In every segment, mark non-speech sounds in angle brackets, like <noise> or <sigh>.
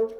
Sevgili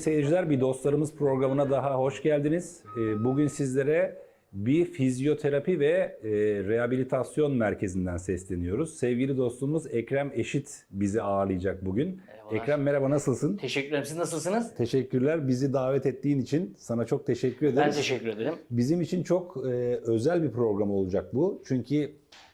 seyirciler, bir dostlarımız programına daha hoş geldiniz. Ee, bugün sizlere bir fizyoterapi ve e, rehabilitasyon merkezinden sesleniyoruz. Sevgili dostumuz Ekrem Eşit bizi ağırlayacak bugün. Merhabalar. Ekrem merhaba nasılsın? Teşekkür ederim. Siz nasılsınız? Teşekkürler. Bizi davet ettiğin için sana çok teşekkür ederiz. Ben teşekkür ederim. Bizim için çok e, özel bir program olacak bu. Çünkü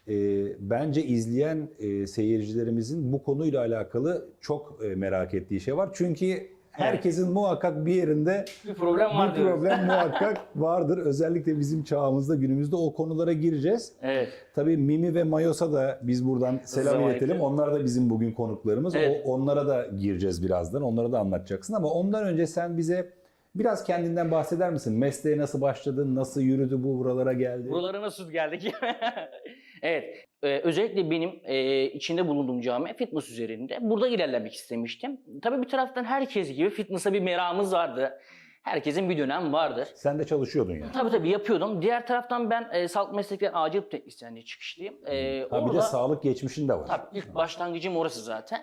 e, bence izleyen e, seyircilerimizin bu konuyla alakalı çok e, merak ettiği şey var. Çünkü herkesin muhakkak bir yerinde Bir problem var bir diyoruz. problem <laughs> muhakkak vardır. Özellikle bizim çağımızda günümüzde o konulara gireceğiz. Evet. Tabii Mimi ve Mayos'a da biz buradan selam iletelim. Onlar da bizim bugün konuklarımız. Evet. O, onlara da gireceğiz birazdan. Onlara da anlatacaksın ama ondan önce sen bize biraz kendinden bahseder misin? Mesleğe nasıl başladın? Nasıl yürüdü bu buralara geldi? Buralara nasıl geldik? <laughs> evet. Ee, özellikle benim e, içinde bulunduğum cami fitness üzerinde. Burada ilerlemek istemiştim. Tabii bir taraftan herkes gibi fitness'a bir meramız vardı. Herkesin bir dönem vardır. Sen de çalışıyordun yani. Tabii tabii yapıyordum. Diğer taraftan ben e, sağlık meslekleri acil teknisyenliği çıkışlıyım. E, Ha bir de orada- sağlık geçmişin de var. Tabii ilk başlangıcım orası zaten.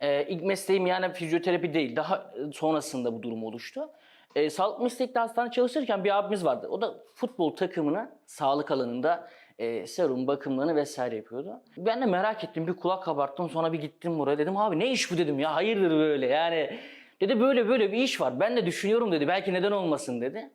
Ee, ilk mesleğim yani fizyoterapi değil. Daha sonrasında bu durum oluştu. Ee, sağlık meslekte hastane çalışırken bir abimiz vardı. O da futbol takımına sağlık alanında e, serum bakımlarını vesaire yapıyordu. Ben de merak ettim. Bir kulak kabarttım. Sonra bir gittim buraya. Dedim abi ne iş bu dedim ya. Hayırdır böyle yani. Dedi böyle böyle bir iş var. Ben de düşünüyorum dedi. Belki neden olmasın dedi.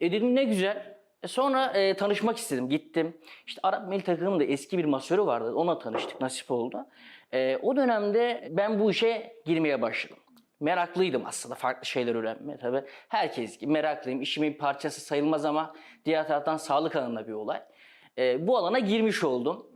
E dedim ne güzel. E sonra e, tanışmak istedim. Gittim. İşte Arap Milli Takımı'nda eski bir masörü vardı. Onunla tanıştık. Nasip oldu. E, o dönemde ben bu işe girmeye başladım. Meraklıydım aslında farklı şeyler öğrenmeye tabii. Herkes gibi meraklıyım. İşimin parçası sayılmaz ama diğer taraftan sağlık alanında bir olay. E, bu alana girmiş oldum.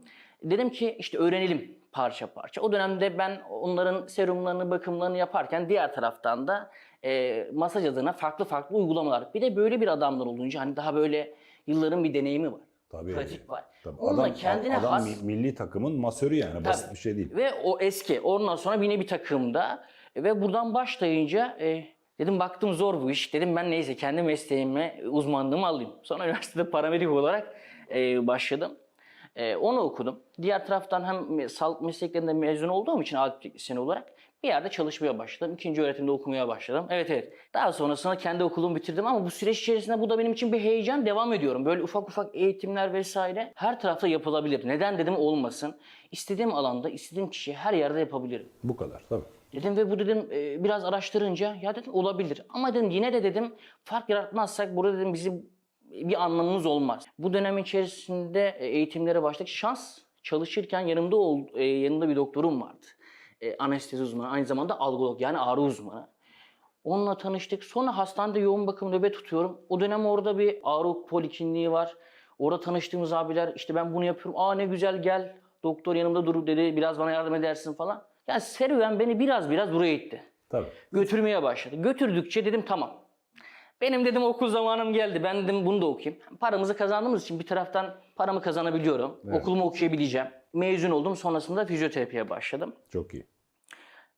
Dedim ki işte öğrenelim parça parça. O dönemde ben onların serumlarını, bakımlarını yaparken diğer taraftan da e, masaj adına farklı farklı uygulamalar. Bir de böyle bir adamlar olunca hani daha böyle yılların bir deneyimi var. Tabii. Pratik var. Tabii. Onunla Adam, kendine adam has mi- milli takımın masörü yani. Basit bir şey değil. ve o eski. Ondan sonra yine bir takımda ve buradan başlayınca e, dedim baktım zor bu iş. Dedim ben neyse kendi mesleğime uzmanlığımı alayım. Sonra <laughs> üniversitede paramedik olarak e, başladım. E, onu okudum. Diğer taraftan hem sağlık mesleklerinde mezun olduğum için alet teknisyeni olarak bir yerde çalışmaya başladım. İkinci öğretimde okumaya başladım. Evet evet. Daha sonrasında kendi okulumu bitirdim ama bu süreç içerisinde bu da benim için bir heyecan devam ediyorum. Böyle ufak ufak eğitimler vesaire her tarafta yapılabilir. Neden dedim olmasın. İstediğim alanda, istediğim kişiye her yerde yapabilirim. Bu kadar tabii. Dedim ve bu dedim e, biraz araştırınca ya dedim olabilir. Ama dedim yine de dedim fark yaratmazsak burada dedim bizim bir anlamımız olmaz. Bu dönem içerisinde e, eğitimlere başladık. Şans çalışırken yanımda ol, e, yanında bir doktorum vardı. E, anestezi uzmanı aynı zamanda algolog yani ağrı uzmanı. Onunla tanıştık. Sonra hastanede yoğun bakım nöbet tutuyorum. O dönem orada bir ağrı polikliniği var. Orada tanıştığımız abiler işte ben bunu yapıyorum. Aa ne güzel gel doktor yanımda dur dedi. Biraz bana yardım edersin falan. Yani serüven beni biraz biraz buraya itti. Tabii. Götürmeye başladı. Götürdükçe dedim tamam. Benim dedim okul zamanım geldi. Ben dedim bunu da okuyayım. Paramızı kazandığımız için bir taraftan paramı kazanabiliyorum. Okulumu okuyabileceğim. Mezun oldum. Sonrasında fizyoterapiye başladım. Çok iyi.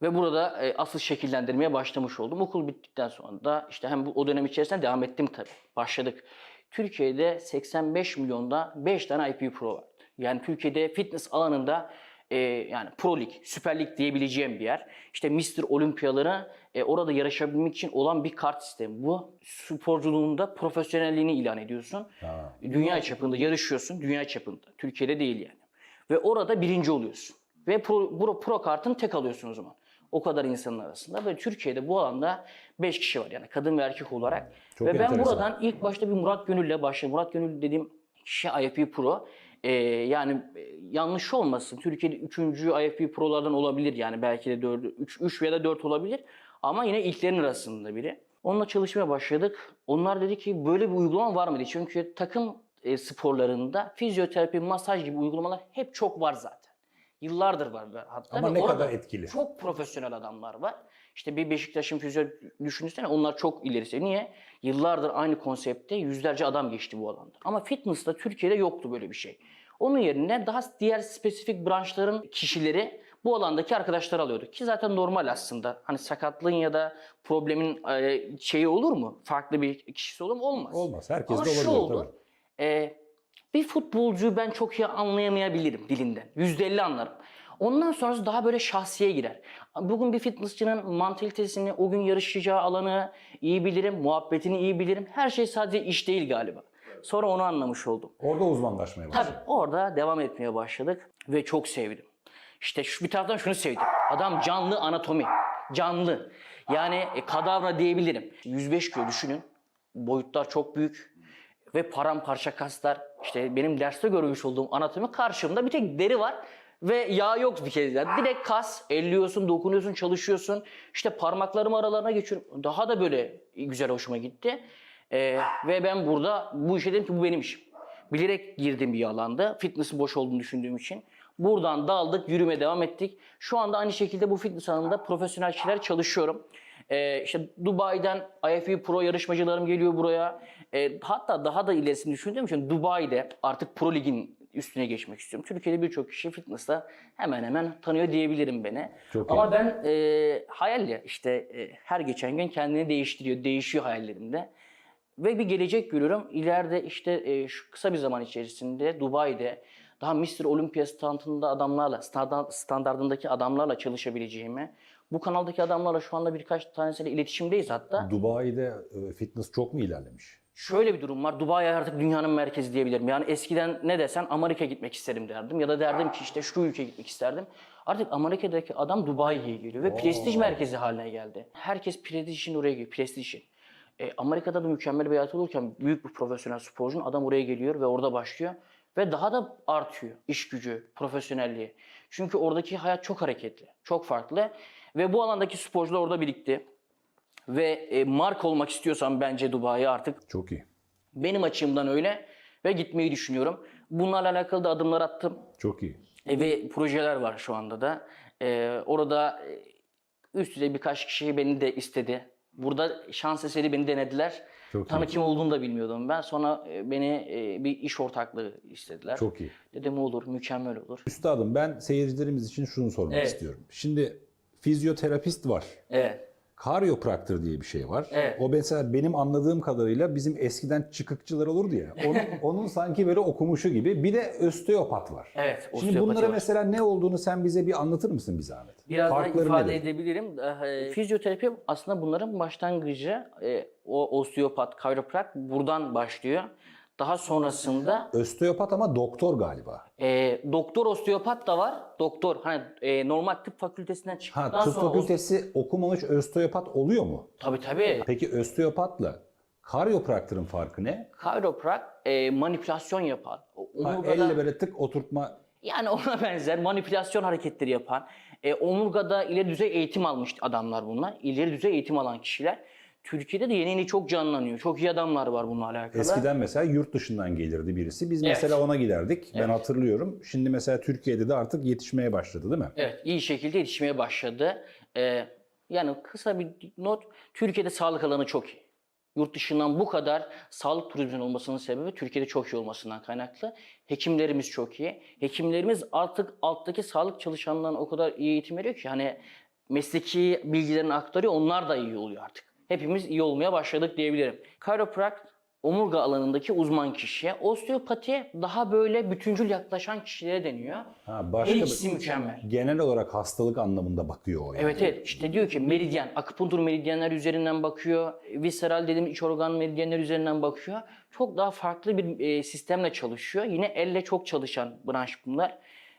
Ve burada e, asıl şekillendirmeye başlamış oldum. Okul bittikten sonra da işte hem bu, o dönem içerisinde devam ettim tabii. Başladık. Türkiye'de 85 milyonda 5 tane IPU Pro vardı. Yani Türkiye'de fitness alanında e, yani Pro Lig, Süper Lig diyebileceğim bir yer. İşte Mr. Olimpiyaları e, orada yarışabilmek için olan bir kart sistemi. Bu sporculuğunda profesyonelliğini ilan ediyorsun. Ha. Dünya çapında yarışıyorsun. Dünya çapında. Türkiye'de değil yani. Ve orada birinci oluyorsun. Ve pro, pro, pro kartını tek alıyorsun o zaman. O kadar insanın arasında. Ve Türkiye'de bu alanda 5 kişi var yani kadın ve erkek olarak. Çok ve ben enteresan. buradan ilk başta bir Murat Gönül'le başladım. Murat Gönül dediğim kişi IFB Pro. Ee, yani e, yanlış olmasın. Türkiye'de 3. IFB Pro'lardan olabilir. Yani belki de 4, 3, 3 veya da 4 olabilir. Ama yine ilklerin arasında biri. Onunla çalışmaya başladık. Onlar dedi ki böyle bir uygulama var mı diye. Çünkü takım e, sporlarında fizyoterapi, masaj gibi uygulamalar hep çok var zaten. Yıllardır var hatta. Ama ne kadar etkili. Çok profesyonel adamlar var. İşte bir Beşiktaş'ın fizyo düşünsene onlar çok ilerisi. Niye? Yıllardır aynı konsepte yüzlerce adam geçti bu alanda. Ama fitness'ta Türkiye'de yoktu böyle bir şey. Onun yerine daha diğer spesifik branşların kişileri bu alandaki arkadaşlar alıyordu. Ki zaten normal aslında. Hani sakatlığın ya da problemin e, şeyi olur mu? Farklı bir kişisi olur mu? Olmaz. Olmaz. Herkes Ama de şu olabilir oldu. e, bir futbolcuyu ben çok iyi anlayamayabilirim dilinden. %50 anlarım. Ondan sonrası daha böyle şahsiye girer. Bugün bir fitnessçinin mantalitesini, o gün yarışacağı alanı iyi bilirim, muhabbetini iyi bilirim. Her şey sadece iş değil galiba. Sonra onu anlamış oldum. Orada uzmanlaşmaya başladın. Tabii orada devam etmeye başladık ve çok sevdim. İşte şu bir taraftan şunu sevdim. Adam canlı anatomi. Canlı. Yani e, kadavra diyebilirim. 105 kilo düşünün. Boyutlar çok büyük. Ve paramparça kaslar. İşte benim derste görmüş olduğum anatomi karşımda bir tek deri var. Ve yağ yok bir kez. Yani direkt kas. Elliyorsun, dokunuyorsun, çalışıyorsun. İşte parmaklarım aralarına geçiyorum. Daha da böyle güzel hoşuma gitti. Ee, ve ben burada bu işe dedim ki bu benim işim. Bilerek girdiğim bir alanda. Fitness'in boş olduğunu düşündüğüm için. Buradan daldık, yürüme devam ettik. Şu anda aynı şekilde bu fitness alanında profesyonel kişiler çalışıyorum. Ee, işte Dubai'den IFB Pro yarışmacılarım geliyor buraya. Ee, hatta daha da ilerisini düşündüğüm için Dubai'de artık Pro Lig'in üstüne geçmek istiyorum. Türkiye'de birçok kişi fitness'ta hemen hemen tanıyor diyebilirim beni. Çok Ama iyi. ben e, hayal ya işte e, her geçen gün kendini değiştiriyor, değişiyor hayallerimde. Ve bir gelecek görüyorum. İleride işte e, şu kısa bir zaman içerisinde Dubai'de daha Mr. Olympia standında adamlarla, standart, standardındaki adamlarla çalışabileceğimi, bu kanaldaki adamlarla şu anda birkaç tanesiyle iletişimdeyiz hatta. Dubai'de e, fitness çok mu ilerlemiş? Şöyle bir durum var. Dubai artık dünyanın merkezi diyebilirim. Yani eskiden ne desen Amerika gitmek isterim derdim. Ya da derdim ki işte şu ülkeye gitmek isterdim. Artık Amerika'daki adam Dubai'ye geliyor ve prestij merkezi haline geldi. Herkes prestij için oraya geliyor. Prestij için. E, Amerika'da da mükemmel bir hayat olurken büyük bir profesyonel sporcunun adam oraya geliyor ve orada başlıyor. Ve daha da artıyor iş gücü, profesyonelliği. Çünkü oradaki hayat çok hareketli, çok farklı. Ve bu alandaki sporcular orada birikti. Ve e, mark olmak istiyorsam bence Dubai'ye artık Çok iyi. benim açımdan öyle ve gitmeyi düşünüyorum. Bunlarla alakalı da adımlar attım Çok iyi. E, ve projeler var şu anda da. E, orada e, üst düzey birkaç kişi beni de istedi. Burada şans eseri beni denediler. Çok Tanı iyi. kim olduğunu da bilmiyordum ben. Sonra e, beni e, bir iş ortaklığı istediler. Çok iyi. Dedim olur, mükemmel olur. Üstadım ben seyircilerimiz için şunu sormak Evet. istiyorum. Şimdi fizyoterapist var. Evet. Karyopraktör diye bir şey var. Evet. O mesela benim anladığım kadarıyla bizim eskiden çıkıkçılar olurdu ya. Onun, <laughs> onun sanki böyle okumuşu gibi. Bir de osteopat var. Evet, Şimdi bunlara var. mesela ne olduğunu sen bize bir anlatır mısın bir zahmet? Birazdan Farkları ifade nedir? edebilirim. Ee, Fizyoterapi aslında bunların başlangıcı e, o osteopat, kayroprak buradan başlıyor. Daha sonrasında Osteopat ama doktor galiba. e, doktor osteopat da var. Doktor hani e, normal tıp fakültesinden çıktıktan Ha, tıp sonra fakültesi okumamış osteopat oluyor mu? Tabii tabii. Peki osteopatla karyopraktörün farkı ne? Kayroprak e, manipülasyon yapan. o- Ha, omurgada- elle böyle tık oturtma Yani ona <laughs> benzer manipülasyon hareketleri yapan, e, omurgada ileri düzey eğitim almış adamlar bunlar. İleri düzey eğitim alan kişiler. Türkiye'de de yeni yeni çok canlanıyor. Çok iyi adamlar var bununla alakalı. Eskiden mesela yurt dışından gelirdi birisi. Biz Evet. mesela ona giderdik. Ben Evet. hatırlıyorum. Şimdi mesela Türkiye'de de artık yetişmeye başladı değil mi? Evet, iyi şekilde yetişmeye başladı. Ee, yani kısa bir not, Türkiye'de sağlık alanı çok iyi. Yurt dışından bu kadar sağlık turizminin olmasının sebebi Türkiye'de çok iyi olmasından kaynaklı. Hekimlerimiz çok iyi. Hekimlerimiz artık alttaki sağlık çalışanlarına o kadar iyi eğitim veriyor ki hani mesleki bilgilerini aktarıyor. Onlar da iyi oluyor artık. Hepimiz iyi olmaya başladık diyebilirim. Chiroprakt omurga alanındaki uzman kişiye, osteopati daha böyle bütüncül yaklaşan kişilere deniyor. Ha, Her başka ikisi mükemmel. genel olarak hastalık anlamında bakıyor o yani. Evet evet işte diyor ki meridyen, akupunktur meridyenler üzerinden bakıyor. Visceral dediğim iç organ meridyenler üzerinden bakıyor. Çok daha farklı bir e, sistemle çalışıyor. Yine elle çok çalışan branş bunlar.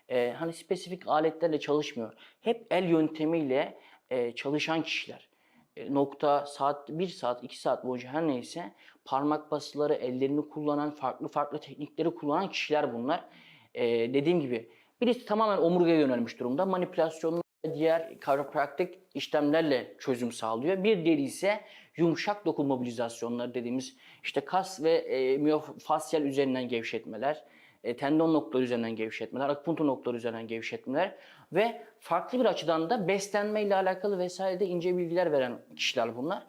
E, hani spesifik aletlerle çalışmıyor. Hep el yöntemiyle e, çalışan kişiler. E, nokta, saat, bir saat, iki saat boyunca her neyse parmak basıları, ellerini kullanan, farklı farklı teknikleri kullanan kişiler bunlar. E, dediğim gibi birisi tamamen omurgaya yönelmiş durumda. Manipülasyonlar ve diğer kariopraktik işlemlerle çözüm sağlıyor. Bir diğeri ise yumuşak doku mobilizasyonları dediğimiz işte kas ve e, miyofasyal üzerinden gevşetmeler, e, tendon noktaları üzerinden gevşetmeler, akupunktur noktaları üzerinden gevşetmeler ve farklı bir açıdan da beslenme ile alakalı vesaire de ince bilgiler veren kişiler bunlar.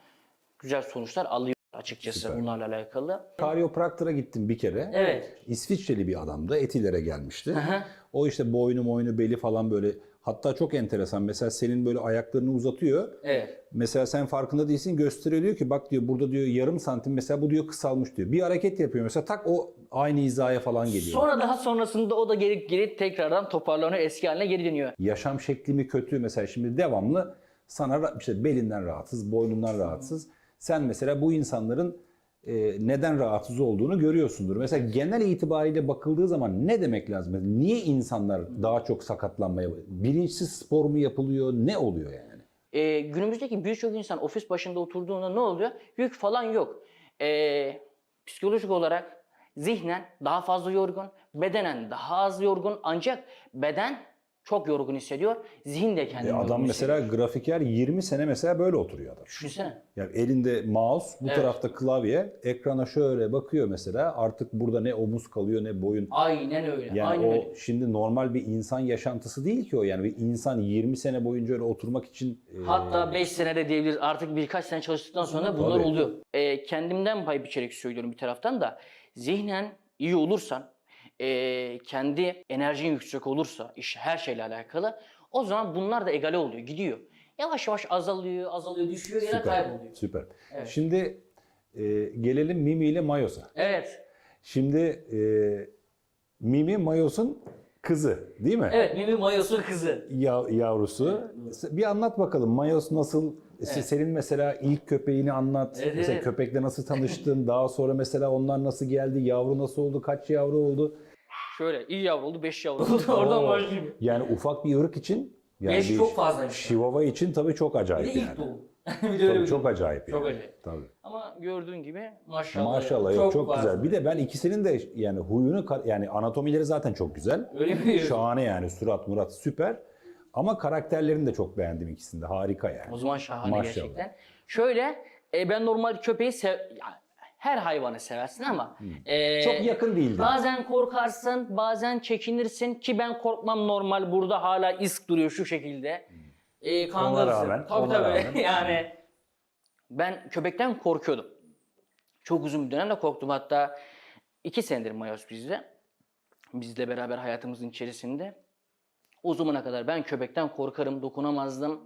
Güzel sonuçlar alıyor açıkçası Süper. bunlarla alakalı. Karyopraktıra gittim bir kere. Evet. İsviçreli bir adamdı. Etilere gelmişti. hı. O işte boynu moynu beli falan böyle Hatta çok enteresan. Mesela senin böyle ayaklarını uzatıyor. Evet. Mesela sen farkında değilsin gösteriyor diyor ki bak diyor burada diyor yarım santim mesela bu diyor kısalmış diyor. Bir hareket yapıyor mesela tak o aynı hizaya falan geliyor. Sonra daha sonrasında o da geri geri tekrardan toparlanıyor eski haline geri dönüyor. Yaşam şeklimi kötü mesela şimdi devamlı sana işte belinden rahatsız, boynundan rahatsız. Sen mesela bu insanların neden rahatsız olduğunu görüyorsundur. Mesela genel itibariyle bakıldığı zaman ne demek lazım? Niye insanlar daha çok sakatlanmaya bilinçsiz spor mu yapılıyor? Ne oluyor yani? Ee, günümüzdeki birçok insan ofis başında oturduğunda ne oluyor? Yük falan yok. Ee, psikolojik olarak zihnen daha fazla yorgun, bedenen daha az yorgun ancak beden çok yorgun hissediyor. Zihin de kendini E, yorgun adam mesela hissediyor. grafiker 20 sene mesela böyle oturuyor adam. Düşünsene. Yani elinde mouse, bu Evet. tarafta klavye, ekrana şöyle bakıyor mesela. Artık burada ne omuz kalıyor ne boyun. Aynen öyle. Yani aynen o öyle. şimdi normal bir insan yaşantısı değil ki o. Yani bir insan 20 sene boyunca öyle oturmak için e, Hatta 5 senede diyebiliriz artık birkaç sene çalıştıktan sonra bunlar Tabii. oluyor. Ee, kendimden pay biçerek söylüyorum bir taraftan da zihnen iyi olursan, ee, kendi enerjin yüksek olursa iş her şeyle alakalı o zaman bunlar da egale oluyor, gidiyor. Yavaş yavaş azalıyor, azalıyor, düşüyor, yine kayboluyor. Süper. Evet. Şimdi e, gelelim Mimi ile Mayos'a. Evet, Şimdi e, Mimi Mayos'un kızı değil mi? evet Mimi Mayos'un kızı. Ya, yavrusu. Bir anlat bakalım Mayos nasıl? Senin mesela ilk köpeğini anlat. Evet, mesela evet. köpekle nasıl tanıştın? <laughs> Daha sonra mesela onlar nasıl geldi? Yavru nasıl oldu? Kaç yavru oldu? Şöyle iyi yavru oldu, 5 yavru <laughs> oldu. Oradan başlayayım. Yani ufak bir ırk için yani Beş bir çok fazlaymış. Chihuahua için tabii çok Bir acayip de ilk yani. doğum. <laughs> bir de öyle Tabii bir çok acayip Çok yani. acayip. Tabii. Ama gördüğün gibi maşallah. Maşallah yok, çok, fazla. güzel. Bir de ben ikisinin de yani huyunu ka- yani anatomileri zaten çok güzel. Öyle mi? Şahane yani surat murat süper. Ama karakterlerini de çok beğendim ikisinde. Harika yani. O zaman şahane Maşallah. gerçekten. Şöyle e, ben normal köpeği sev... ya, her hayvanı seversin ama e, Çok yakın değildi. bazen korkarsın, bazen çekinirsin ki ben korkmam normal. Burada hala iz duruyor şu şekilde. E, kangarsın. rağmen, Tabii ona tabii. rağmen. <laughs> yani ben köpekten korkuyordum. Çok uzun bir dönemde korktum. Hatta iki senedir Mayos bizde. Bizle beraber hayatımızın içerisinde. O zamana kadar ben köpekten korkarım, dokunamazdım.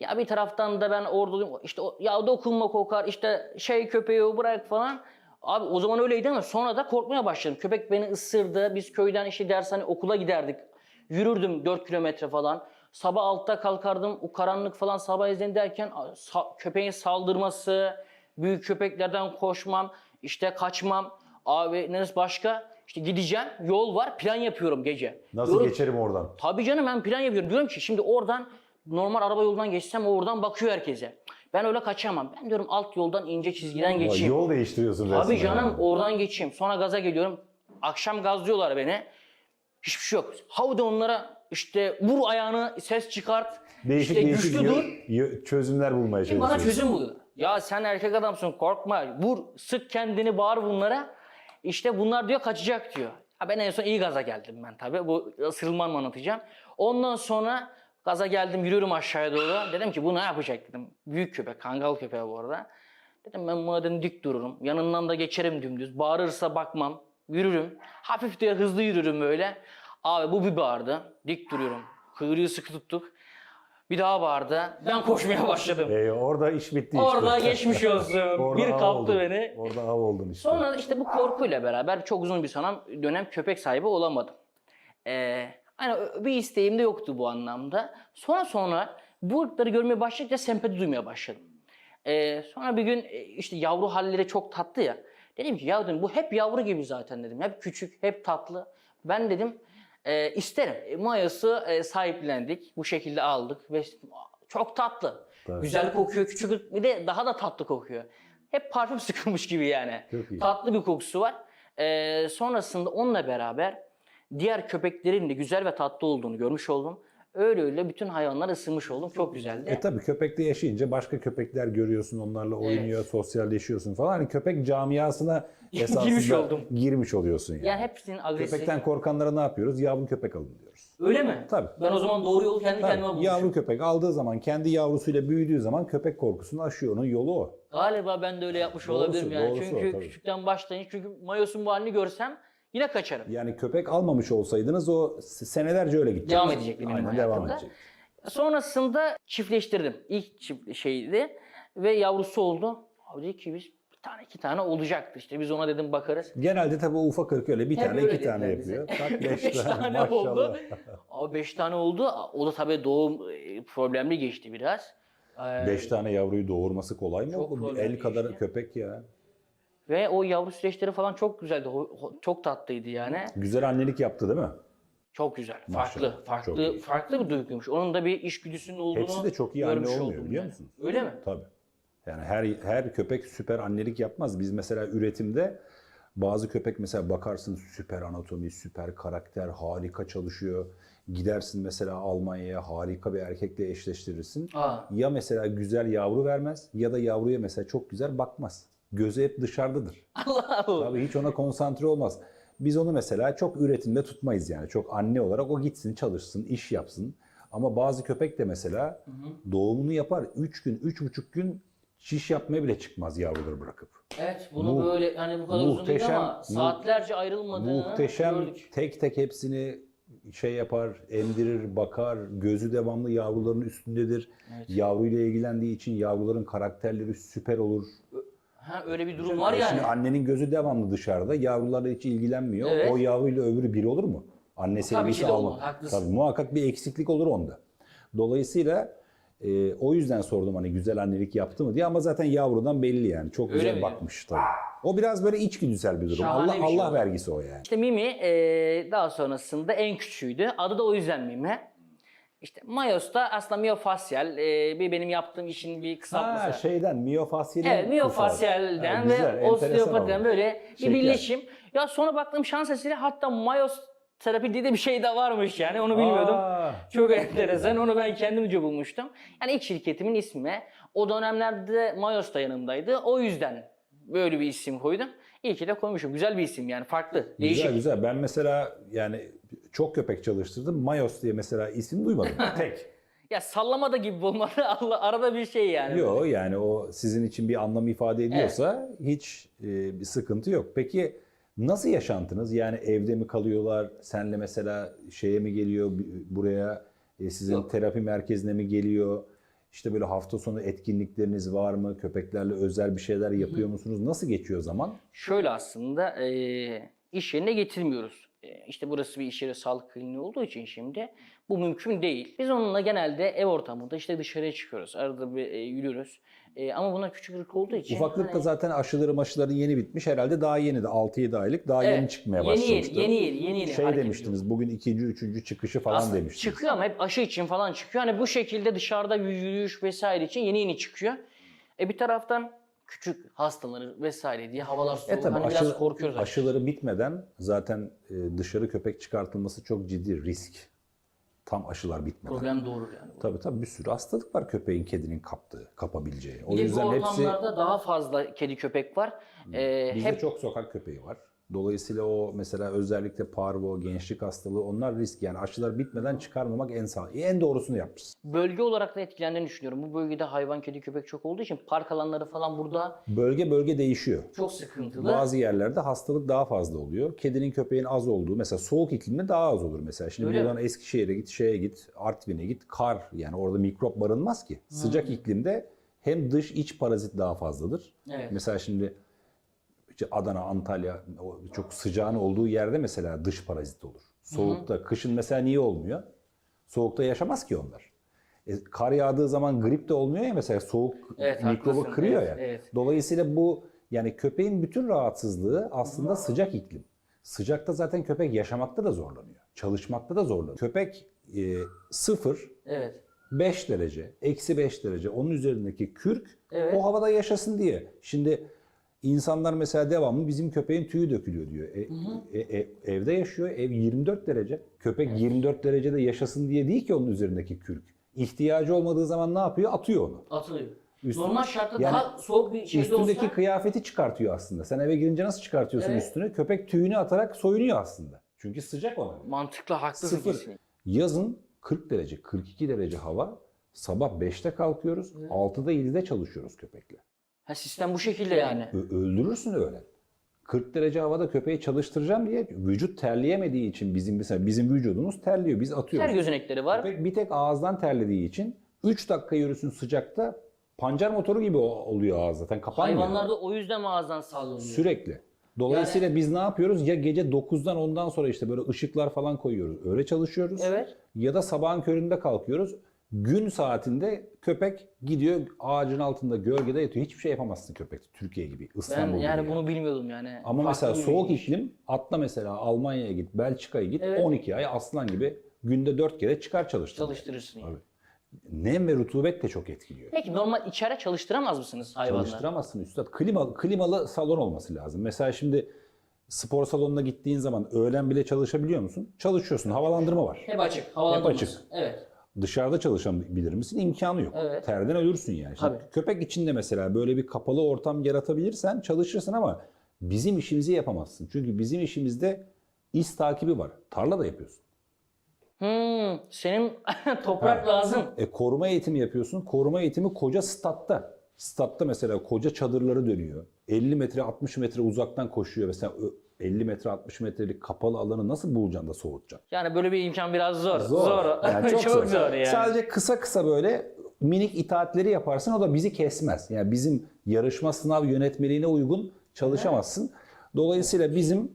Ya bir taraftan da ben orada işte ya dokunma kokar, işte şey köpeği bırak falan. Abi o zaman öyleydi ama sonra da korkmaya başladım. Köpek beni ısırdı. Biz köyden işte dershane okula giderdik. Yürürdüm 4 kilometre falan. Sabah altta kalkardım. O karanlık falan sabah ezan derken sa- köpeğin saldırması, büyük köpeklerden koşmam, işte kaçmam. Abi neresi başka? İşte gideceğim, yol var, plan yapıyorum gece. Nasıl Diyorum- geçerim oradan? Tabii canım ben plan yapıyorum. Diyorum ki şimdi oradan normal araba yoldan geçsem o oradan bakıyor herkese. Ben öyle kaçamam. Ben diyorum alt yoldan ince çizgiden geçeyim. Yol değiştiriyorsun resmen canım yani. oradan geçeyim. Sonra gaza geliyorum. Akşam gazlıyorlar beni. Hiçbir şey yok. Havda onlara işte vur ayağını ses çıkart. Değişik işte değişik güçlü dur. çözümler bulmaya Şimdi bana çalışıyorsun. çözüm buluyor. Ya sen erkek adamsın korkma. Vur sık kendini bağır bunlara. İşte bunlar diyor kaçacak diyor. Ha ben en son iyi gaza geldim ben tabii. Bu ısırılmanı anlatacağım. Ondan sonra gaza geldim yürüyorum aşağıya doğru. Dedim ki bu ne yapacak dedim. Büyük köpek, kangal köpeği bu arada. Dedim ben madem dik dururum. Yanından da geçerim dümdüz. Bağırırsa bakmam. Yürürüm. Hafif de hızlı yürürüm böyle. Abi bu bir bağırdı. Dik duruyorum. Kuyruğu sıkı tuttuk. Bir daha bağırdı. Ben koşmaya başladım. Ee, orada iş bitti işte. Orada geçmiş olsun. <laughs> Orada bir kaptı beni. Orada av oldun işte. Sonra işte bu korkuyla beraber çok uzun bir sanam dönem köpek sahibi olamadım. Ee, hani bir isteğim de yoktu bu anlamda. Sonra sonra bu ırkları görmeye başlayınca sempati duymaya başladım. Ee, sonra bir gün e, işte yavru halleri çok tatlı ya. Dedim ki ya dedim bu hep yavru gibi zaten dedim. Hep küçük, hep tatlı. Ben dedim e, isterim. E, Mayas'ı e, sahiplendik. Bu şekilde aldık ve çok tatlı. Tabii. Güzel kokuyor, küçük. Bir de daha da tatlı kokuyor. Hep parfüm <laughs> sıkılmış gibi yani. Tatlı bir kokusu var. Ee, sonrasında onunla beraber diğer köpeklerin de güzel ve tatlı olduğunu görmüş oldum. Öyle öyle bütün hayvanlar ısınmış oldum. Çok güzeldi. E tabii köpekle yaşayınca başka köpekler görüyorsun, onlarla oynuyor, sosyalleşiyorsun falan. Hani köpek camiasına <laughs> esasında Girmiş oldum. girmiş oluyorsun yani. Yani hepsinin agresif. Köpekten korkanlara ne yapıyoruz? Yavru köpek alın diyoruz. Öyle mi? Tabii. Ben o zaman doğru yolu kendi kendime Tabii, bulmuşum. yavru köpek aldığı zaman, kendi yavrusuyla büyüdüğü zaman köpek korkusunu aşıyor. Onun yolu o. Galiba ben de öyle yapmış Doğrusu, olabilirim yani. doğrusu o, çünkü tabii. küçükten başlayın. Çünkü Mayos'un bu halini görsem Yine kaçarım. Yani köpek almamış olsaydınız o senelerce öyle gidecek. Devam edecek benim Aynen devam edecek. Sonrasında çiftleştirdim. İlk çift şeydi ve yavrusu oldu. Abi dedi ki biz bir tane iki tane olacaktı işte biz ona dedim bakarız. Genelde tabii o ufak ırk öyle bir Hep tane öyle iki tane yapıyor. <laughs> Tak beş, Beş tane, maşallah. oldu. Abi beş tane oldu. O da tabii doğum e, problemli geçti biraz. Ee, Beş tane yavruyu doğurması kolay mı? Çok El kadar işte. köpek ya. Ve o yavru süreçleri falan çok güzeldi. Çok tatlıydı yani. Güzel annelik yaptı değil mi? Çok güzel. Maşallah, Farklı. Farklı çok farklı bir duyguymuş. Onun da bir içgüdüsünün olduğunu Hepsi de çok iyi anne olmuyor biliyor yani. musun? Öyle mi? Tabii. Yani her her köpek süper annelik yapmaz. Biz mesela üretimde bazı köpek mesela bakarsın süper anatomi, süper karakter, harika çalışıyor. Gidersin mesela Almanya'ya harika bir erkekle eşleştirirsin. Aa. Ya mesela güzel yavru vermez ya da yavruya mesela çok güzel bakmaz. Gözü hep dışarıdadır. <laughs> Allah Allah. Tabii hiç ona konsantre olmaz. Biz onu mesela çok üretimde tutmayız yani. Çok anne olarak o gitsin, çalışsın, iş yapsın. Ama bazı köpek de mesela doğumunu yapar. 3 gün, 3,5 gün şiş yapmaya bile çıkmaz yavruları bırakıp. Evet bunu Mu- böyle hani bu kadar uzun değil muhteşem- ama saatlerce ayrılmadığını Muhteşem gördük. tek tek hepsini şey yapar, emdirir, bakar. Gözü devamlı yavruların üstündedir. Yavruyla ilgilendiği için yavruların karakterleri süper olur. Ha öyle bir durum var E yani. Şimdi annenin gözü devamlı dışarıda. Yavrularla hiç ilgilenmiyor. Evet. O yavruyla öbürü bir olur mu? Anne Tabii sevgisi ki de alma. olmaz, haklısın. Tabii muhakkak bir eksiklik olur onda. Dolayısıyla e, o yüzden sordum hani güzel annelik yaptı mı diye ama zaten yavrudan belli yani. Çok Öyle güzel mi? bakmış tabii. O biraz böyle içgüdüsel bir durum. Şahane Allah bir şey Allah o. vergisi o yani. İşte Mimi e, daha sonrasında en küçüğüydü. Adı da o yüzden Mimi. İşte Mayos da aslında miyofasyal. E, bir benim yaptığım işin bir kısaltması. Ha şeyden miyofasyelden. Evet, miyofasyalden Ha, güzel, ve osteopatiden böyle bir birleşim. Ya sonra baktım şans eseri hatta mayos terapi diye de bir şey de varmış yani onu bilmiyordum. Aa. Çok enteresan. Onu ben kendimce bulmuştum. Yani ilk şirketimin ismi. O dönemlerde Mayos da yanımdaydı. O yüzden böyle bir isim koydum. İyi ki de koymuşum. Güzel bir isim yani. Farklı. Değişik. Güzel güzel. Ben mesela yani çok köpek çalıştırdım. Mayos diye mesela isim duymadım. <laughs> Tek. Ya sallamada gibi olmalı. <laughs> Allah arada bir şey yani. Yok yani o sizin için bir anlam ifade ediyorsa hiç e, bir sıkıntı yok. Peki nasıl yaşantınız? Yani evde mi kalıyorlar? Senle mesela şeye mi geliyor buraya? E, sizin Yok. terapi merkezine mi geliyor? İşte böyle hafta sonu etkinlikleriniz var mı? Köpeklerle özel bir şeyler yapıyor musunuz? Nasıl geçiyor zaman? Şöyle aslında e, iş yerine getirmiyoruz. E, işte burası bir iş yeri sağlık kliniği olduğu için şimdi bu mümkün değil. Biz onunla genelde ev ortamında işte dışarıya çıkıyoruz. Arada bir e, yürüyoruz. E, ama bunlar küçük ırk olduğu için. Ufaklıkta hani- zaten aşıları maşıları yeni bitmiş. Herhalde daha yeni de 6-7 aylık daha Evet, yeni çıkmaya yeni başlamıştı. yeni, yeni yeni, yeni Şey hareket demiştiniz bugün ikinci, üçüncü çıkışı falan Aslında demiştiniz. çıkıyor ama hep aşı için falan çıkıyor. Hani bu şekilde dışarıda yürüyüş vesaire için yeni yeni çıkıyor. E bir taraftan küçük hastaları vesaire diye havalar soğuk. E tabii hani aşı- biraz korkuyoruz. aşıları bitmeden zaten e, dışarı köpek çıkartılması çok ciddi risk. Tam aşılar bitmeden. Problem doğru yani. Tabii tabii bir sürü hastalık var köpeğin, kedinin kaptığı, kapabileceği. O Bir de bu yüzden hepsi daha fazla kedi köpek var. Ee, bizde hep çok sokak köpeği var. Dolayısıyla o mesela özellikle parvo, gençlik hastalığı onlar risk. Yani aşılar bitmeden çıkarmamak en sağ, en doğrusunu yapmışız. bölge olarak da etkilendiğini düşünüyorum. Bu bölgede hayvan, kedi, köpek çok olduğu için park alanları falan burada Bölge bölge değişiyor. çok sıkıntılı. Bazı yerlerde hastalık daha fazla oluyor. Kedinin köpeğin az olduğu mesela soğuk iklimde daha az olur mesela. Şimdi Öyle buradan Eskişehir'e git, şeye git, Artvin'e git, kar yani orada mikrop barınmaz ki. Sıcak iklimde hem dış iç parazit daha fazladır. Evet. Mesela şimdi işte Adana, Antalya çok sıcağın olduğu yerde mesela dış parazit olur. Soğukta, kışın mesela niye olmuyor? Soğukta yaşamaz ki onlar. E, kar yağdığı zaman grip de olmuyor ya mesela soğuk Evet, mikrobu kırıyor Evet, ya. evet. Dolayısıyla bu yani köpeğin bütün rahatsızlığı aslında sıcak iklim. Sıcakta zaten köpek yaşamakta da zorlanıyor. Çalışmakta da zorlanıyor. Köpek e, 0, Evet. 5 derece, eksi 5 derece onun üzerindeki kürk Evet. o havada yaşasın diye. Şimdi insanlar mesela devamlı bizim köpeğin tüyü dökülüyor diyor. E, e, e, evde yaşıyor, ev 24 derece. Köpek 24 derecede yaşasın diye değil ki onun üzerindeki kürk. İhtiyacı olmadığı zaman ne yapıyor? Atıyor onu. Atılıyor. Üstü- Normal şartta Yani daha soğuk bir şeyde Üstündeki olsa kıyafeti çıkartıyor aslında. Sen eve girince nasıl çıkartıyorsun Evet. üstünü? Köpek tüyünü atarak soyunuyor aslında. Çünkü sıcak ona. mantıklı haklısın. Sıfır. kesin. Yazın 40 derece, 42 derece hava. Sabah 5'te kalkıyoruz, 6'da 7'de çalışıyoruz köpekle. Ha, sistem bu şekilde yani. Ö- öldürürsün öyle. 40 derece havada köpeği çalıştıracağım diye vücut terleyemediği için bizim mesela bizim vücudumuz terliyor. Biz atıyoruz. Ter gözenekleri var. Köpek bir tek ağızdan terlediği için 3 dakika yürüsün sıcakta pancar motoru gibi oluyor ağız zaten kapanmıyor. Hayvanlarda o yüzden mi ağızdan sallanıyor? Sürekli. Dolayısıyla biz ne yapıyoruz? Ya gece 9'dan 10'dan sonra işte böyle ışıklar falan koyuyoruz. Öyle çalışıyoruz. Evet. Ya da sabahın köründe kalkıyoruz. Gün saatinde köpek gidiyor ağacın altında gölgede yatıyor. Hiçbir şey yapamazsın köpek. Türkiye gibi, Ben İstanbul gibi. yani bunu bilmiyordum yani. Ama Farklı mesela bir soğuk bilgiymiş. iklim atla mesela Almanya'ya git, Belçika'ya git Evet. 12 ay aslan gibi günde 4 kere çıkar çalıştır. çalıştırırsın. yani. Tabii. Nem ve rutubet de çok etkiliyor. Peki normal içeri çalıştıramaz mısınız hayvanları? Çalıştıramazsın üstad. Klimalı, klimalı salon olması lazım. Mesela şimdi spor salonuna gittiğin zaman öğlen bile çalışabiliyor musun? Çalışıyorsun. Havalandırma var. Hep açık. Havalandırması. açık. Evet. Dışarıda çalışabilir misin? İmkanı yok. Evet. Terden ölürsün yani. Şimdi Tabii. köpek içinde mesela böyle bir kapalı ortam yaratabilirsen çalışırsın ama bizim işimizi yapamazsın. Çünkü bizim işimizde iz takibi var. Tarla da yapıyorsun. Hmm, senin <laughs> toprak Ha. lazım. E, koruma eğitimi yapıyorsun. Koruma eğitimi koca statta. Statta mesela koca çadırları dönüyor. 50 metre 60 metre uzaktan koşuyor. Mesela ö- 50 metre 60 metrelik kapalı alanı nasıl bulacaksın da soğutacaksın? Yani böyle bir imkan biraz zor. Zor. Yani <laughs> çok, çok, zor. yani. Sadece kısa kısa böyle minik itaatleri yaparsın o da bizi kesmez. Yani bizim yarışma sınav yönetmeliğine uygun çalışamazsın. Dolayısıyla bizim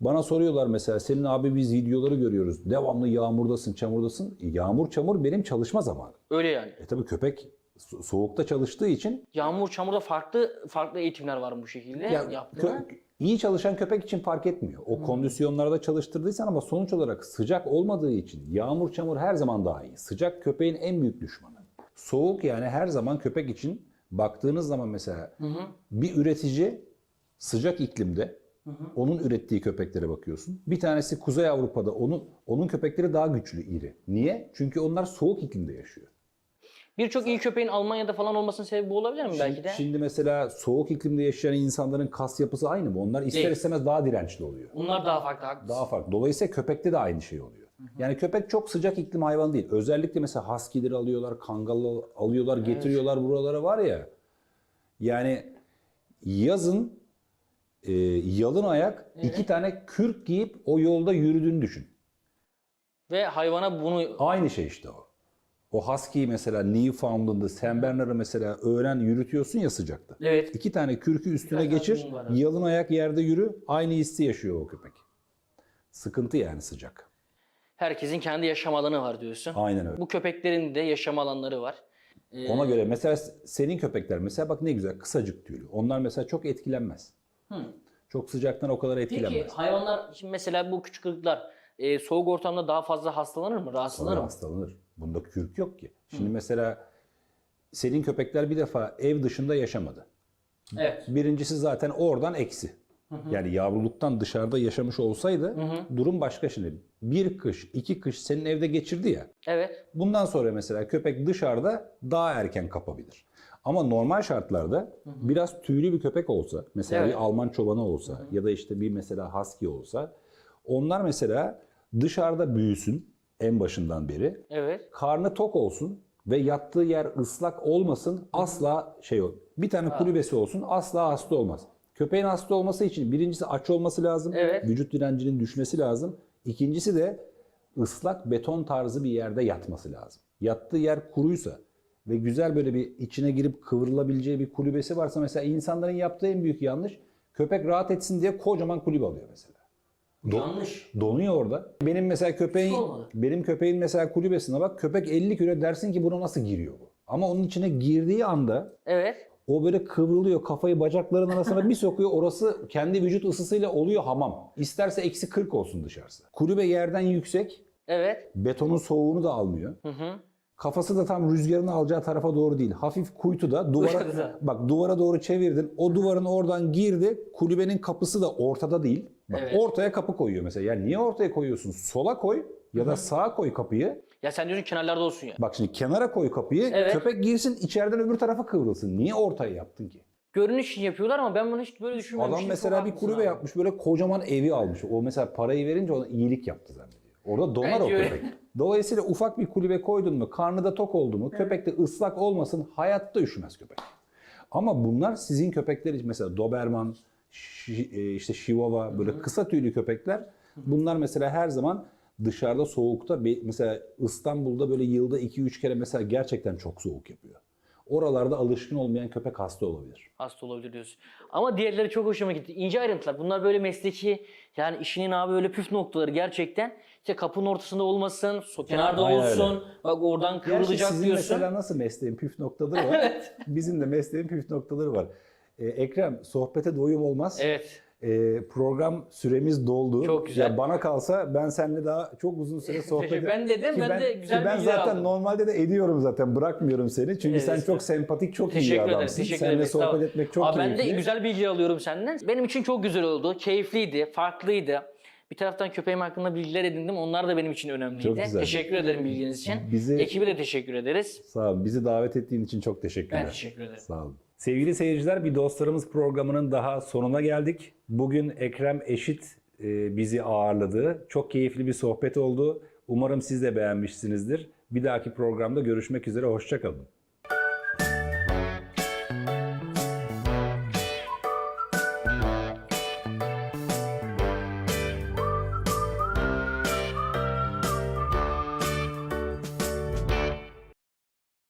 bana soruyorlar mesela senin abi biz videoları görüyoruz. Devamlı yağmurdasın, çamurdasın. E, Yağmur, çamur benim çalışma zamanım. Öyle yani. E tabii köpek so- soğukta çalıştığı için Yağmur, çamurda farklı farklı eğitimler var bu şekilde ya, yaptığına. kö- iyi çalışan köpek için fark etmiyor. O kondisyonlarda çalıştırdıysan ama sonuç olarak sıcak olmadığı için yağmur çamur her zaman daha iyi. Sıcak köpeğin en büyük düşmanı. Soğuk yani her zaman köpek için baktığınız zaman mesela bir üretici sıcak iklimde onun ürettiği köpeklere bakıyorsun. Bir tanesi Kuzey Avrupa'da onun onun köpekleri daha güçlü, iri. Niye? Çünkü onlar soğuk iklimde yaşıyor. Birçok iyi köpeğin Almanya'da falan olmasının sebebi bu olabilir mi belki de? Şimdi mesela soğuk iklimde yaşayan insanların kas yapısı aynı mı? Onlar ister Değil. istemez daha dirençli oluyor. Bunlar daha farklı haklısın. Daha farklı. Dolayısıyla köpekte de aynı şey oluyor. Yani köpek çok sıcak iklim hayvan değil. Özellikle mesela husky'leri alıyorlar, kangal alıyorlar, getiriyorlar buralara var ya. Yani yazın e, yalın ayak iki tane kürk giyip o yolda yürüdüğünü düşün. Ve hayvana bunu Aynı şey işte o. O husky'yi mesela Newfoundland'ı, San Bernard'ı mesela öğren yürütüyorsun ya sıcakta. evet İki tane kürkü üstüne Biraz geçir, var. yalın ayak yerde yürü, aynı hissi yaşıyor o köpek. Sıkıntı yani sıcak. herkesin kendi yaşam alanı var diyorsun. Aynen öyle. Bu köpeklerin de yaşam alanları var. Ona göre mesela senin köpekler mesela bak ne güzel kısacık tüylü. Onlar mesela çok etkilenmez. Çok sıcaktan o kadar Peki etkilenmez. hayvanlar şimdi mesela bu küçük ırklar e, soğuk ortamda daha fazla hastalanır mı? Rahatsızlanır mı? hastalanır. Bunda kürk yok ki. Şimdi mesela senin köpekler bir defa ev dışında yaşamadı. Evet. Birincisi zaten oradan eksi. Yani yavruluktan dışarıda yaşamış olsaydı durum başka şimdi. Bir kış, iki kış senin evde geçirdi ya. Evet. Bundan sonra mesela köpek dışarıda daha erken kapabilir. Ama normal şartlarda biraz tüylü bir köpek olsa, mesela Evet. bir Alman çobanı olsa ya da işte bir mesela husky olsa, onlar mesela dışarıda büyüsün en başından beri, Evet. karnı tok olsun ve yattığı yer ıslak olmasın asla şey yok. Bir tane kulübesi olsun asla hasta olmaz. Köpeğin hasta olması için birincisi aç olması lazım. Evet. Vücut direncinin düşmesi lazım. İkincisi de ıslak beton tarzı bir yerde yatması lazım. Yattığı yer kuruysa ve güzel böyle bir içine girip kıvrılabileceği bir kulübesi varsa mesela insanların yaptığı en büyük yanlış köpek rahat etsin diye kocaman kulübe alıyor mesela. Do- Yanlış. Donuyor orada. Benim mesela köpeğin olmadı. benim köpeğin mesela kulübesine bak köpek 50 kilo dersin ki buna nasıl giriyor bu? Ama onun içine girdiği anda Evet. o böyle kıvrılıyor kafayı bacakların arasına bir sokuyor orası kendi vücut ısısıyla oluyor hamam. İsterse eksi 40 olsun dışarısı. Kulübe yerden yüksek Evet. betonun soğuğunu da almıyor. Hı hı. Kafası da tam rüzgarını alacağı tarafa doğru değil. Hafif kuytuda duvara bak duvara doğru çevirdin. O duvarın oradan girdi. Kulübenin kapısı da ortada değil. Bak Evet. ortaya kapı koyuyor mesela. Yani niye ortaya koyuyorsun? Sola koy ya da sağa koy kapıyı. Ya sen diyorsun kenarlarda olsun ya. Bak şimdi kenara koy kapıyı. Evet. Köpek girsin içeriden öbür tarafa kıvrılsın. Niye ortaya yaptın ki? Görünüş için yapıyorlar ama ben bunu hiç böyle düşünmemiştim. Adam mesela bir kulübe abi. yapmış. Böyle kocaman evi almış. O mesela parayı verince ona iyilik yaptı zannediyor. Orada donar o köpek. Dolayısıyla ufak bir kulübe koydun mu, karnı da tok oldu mu, köpek de ıslak olmasın, hayatta üşümez köpek. Ama bunlar sizin köpekler için mesela Doberman, şi- e, işte Chihuahua böyle kısa tüylü köpekler. Bunlar mesela her zaman dışarıda soğukta mesela İstanbul'da böyle yılda 2-3 kere mesela gerçekten çok soğuk yapıyor. Oralarda alışkın olmayan köpek hasta olabilir. Hasta olabilir diyorsun. Ama diğerleri çok hoşuma gitti. İnce ayrıntılar. Bunlar böyle mesleki yani işinin abi böyle püf noktaları gerçekten. İşte kapının ortasında olmasın, so kenarda aynen olsun. Bak oradan Gerçi kırılacak sizin diyorsun. mesela nasıl mesleğin püf noktaları var. <laughs> Bizim de mesleğin püf noktaları var. Ee, Ekrem sohbete doyum olmaz. Evet. Ee, program süremiz doldu. Çok güzel. Ya bana kalsa ben seninle daha çok uzun süre <laughs> sohbet Teşekkür- ben dedim, Ki ben de güzel ben zaten aldım. normalde de ediyorum zaten bırakmıyorum seni. Çünkü Evet, sen çok sempatik, çok iyi bir Teşekkür ederim. adamsın. Teşekkür Seninle ederim. sohbet etmek çok Aa, Ben keyifli. de güzel bilgi alıyorum senden. Benim için çok güzel oldu. Keyifliydi, farklıydı. Bir taraftan köpeğim hakkında bilgiler edindim. Onlar da benim için önemliydi. Çok güzel. Teşekkür ederim bilginiz için. Bizi- Ekibe de teşekkür ederiz. Sağ ol. Bizi davet ettiğin için çok teşekkürler. Ben teşekkür ederim. Sağ olun. Sevgili seyirciler bir dostlarımız programının daha sonuna geldik. Bugün Ekrem Eşit e, bizi ağırladı. Çok keyifli bir sohbet oldu. Umarım siz de beğenmişsinizdir. Bir dahaki programda görüşmek üzere. Hoşçakalın.